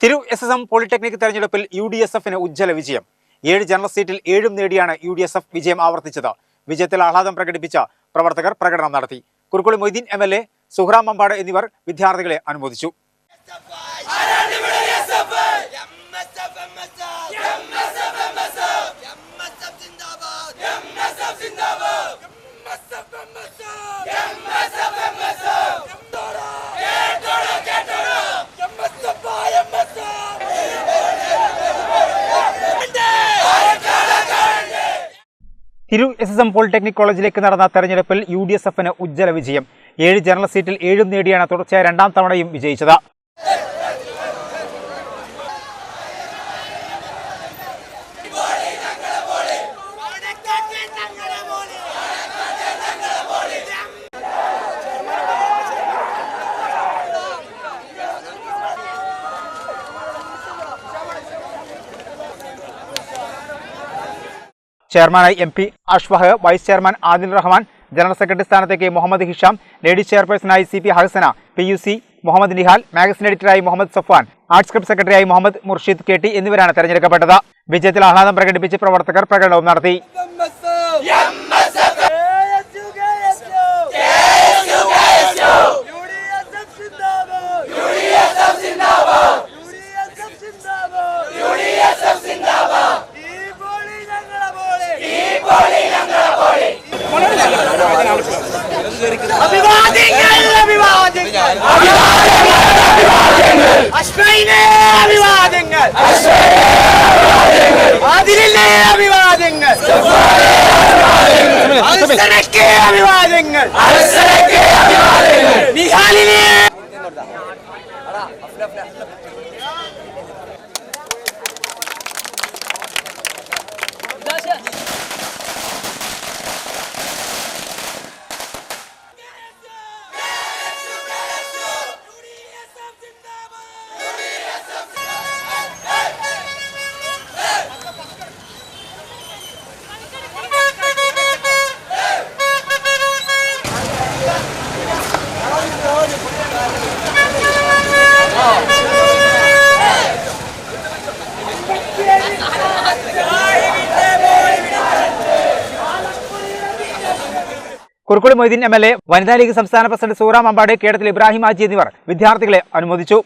തിരു S S M polytechnic തെരഞ്ഞെടുപ്പിൽ U D S എഫിന് ഉജ്ജ്വല വിജയം ഏഴ് ജനറൽ സീറ്റിൽ ഏഴും നേടിയാണ് യു ഡി എസ് എഫ് വിജയം ആവർത്തിച്ചത് വിജയത്തിൽ ആഹ്ലാദം പ്രകടിപ്പിച്ച പ്രവർത്തകർ പ്രകടനം നടത്തി Kurukkoli Moideen M L A Suhra Mampad എന്നിവർ വിദ്യാർത്ഥികളെ അനുമോദിച്ചു തിരു എസ് എസ് എം പോളിടെക്നിക് കോളേജിലേക്ക് നടന്ന തെരഞ്ഞെടുപ്പിൽ യു ഡി എസ് എഫിന് ഉജ്ജ്വല വിജയം. ഏഴ് ജനറൽ സീറ്റിൽ ഏഴും നേടിയാണ് തുടർച്ചയായ രണ്ടാം തവണയും വിജയിച്ചത്. ചെയർമാനായി M P Ashwah vice chairman Adil Rahman general secretary സ്ഥാനത്തേക്ക് Muhammad Hisham lady ചെയർപേഴ്സണായി C P Hasana P U C Muhammad Nihal magazine എഡിറ്ററായി Muhammad Safan arts club സെക്രട്ടറിയായി മുഹമ്മദ് മുർഷിദ് കെ ടി എന്നിവരാണ് തെരഞ്ഞെടുക്കപ്പെട്ടത്. വിജയത്തിൽ ആഹ്ലാദം പ്രകടിപ്പിച്ച് പ്രവർത്തകർ പ്രകടനവും നടത്തി. അഭിവാദ്യങ്ങൾ അശ്വൈനെ അഭിവാദ്യങ്ങൾ. അഭിവാദ്യങ്ങൾ. നിഹാലിനെ Kurukkudi Moideen M L A വനിതാ ലീഗ് സംസ്ഥാന പ്രസിഡന്റ് സൂറാം അമ്പാട് കേടത്തിൽ ഇബ്രാഹിം ആജി എന്നിവർ വിദ്യാർത്ഥികളെ അനുമോദിച്ചു.